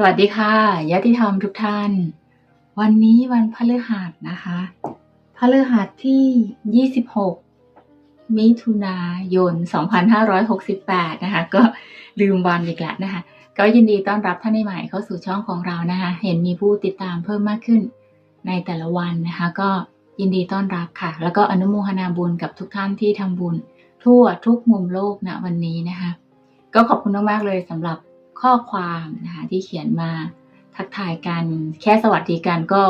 สวัสดีค่ะญาติธรรมทุกท่าน วันนี้วันพฤหัสนะคะพฤหัสที่ 26 มิถุนายน 2568 นะคะ ก็ลืมวันอีกแล้วนะคะ ก็ยินดีต้อนรับท่านใหม่เข้าสู่ช่องของเรานะคะ เห็นมีผู้ติดตามเพิ่มมากขึ้นในแต่ละวันนะคะ ก็ยินดีต้อนรับค่ะ แล้วก็อนุโมทนาบุญกับทุกท่านที่ทำบุญ ทั่วทุกมุมโลกณวันนี้นะคะ ก็ขอบคุณมากๆเลยสำหรับ ข้อความนะคะที่เขียนมาทักทายกัน แค่สวัสดีกันก็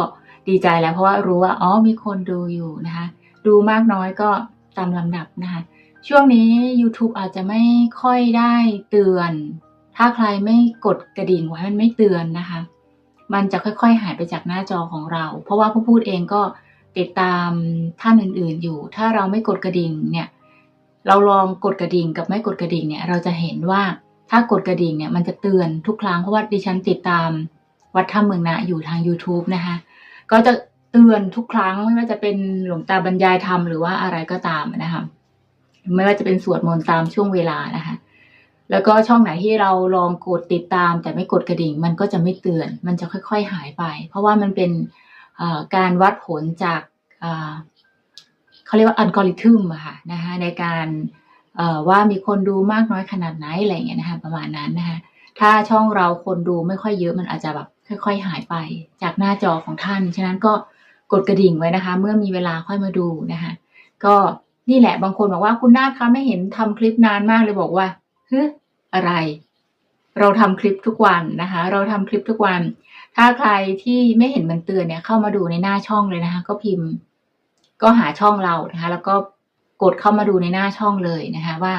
ดีใจแล้ว เพราะว่ารู้ว่าอ๋อมีคนดูอยู่นะคะ ดูมากน้อยก็ตามลำดับนะคะช่วงนี้ YouTube อาจจะไม่ค่อยได้เตือน ถ้าใครไม่กดกระดิ่งไว้มันไม่เตือนนะคะ มันจะค่อยๆ หายไปจากหน้าจอของเรา เพราะว่าผู้พูดเองก็ติดตามท่านอื่นๆอยู่ ถ้าเราไม่กดกระดิ่งเนี่ย เราลองกดกระดิ่งกับไม่กดกระดิ่งเนี่ย เราจะเห็นว่า ถ้ากดกระดิ่งเนี่ยมันจะเตือนทุกครั้งเพราะว่าดิฉันติดตามวัดถ้ำเมืองนะอยู่ทาง YouTube นะคะ ก็จะเตือนทุกครั้งไม่ว่าจะเป็นหลวงตาบรรยายธรรมหรือว่าอะไรก็ตามนะคะไม่ว่าจะเป็นสวดมนต์ตามช่วงเวลานะคะ แล้วก็ช่องไหนที่เราลองกดติดตาม แต่ไม่กดกระดิ่ง มันก็จะไม่เตือน มันจะค่อย ๆ หายไป เพราะว่ามันเป็นการวัดผลจากเขาเรียกว่าอัลกอริทึมอะค่ะนะคะในการ ว่ามีคนดูมากน้อยขนาดไหนอะไรอย่างเงี้ยนะคะประมาณนั้นนะคะถ้าช่องเราคนดูไม่ค่อยเยอะมันอาจจะแบบค่อย ๆ หายไปจากหน้าจอของท่าน ฉะนั้นก็กดกระดิ่งไว้นะคะ เมื่อมีเวลาค่อยมาดูนะคะก็นี่แหละบางคนบอกว่าคุณนาคคะไม่เห็นทำคลิปนานมากเลยบอกว่าเฮ้ยอะไร เราทำคลิปทุกวันนะคะ เราทำคลิปทุกวัน ถ้าใครที่ไม่เห็นมันเตือนเนี่ยเข้ามาดูในหน้าช่องเลยนะคะ ก็พิมพ์ ก็หาช่องเรานะคะ แล้วก็ กดเข้ามาดูในหน้าช่องเลยนะคะว่า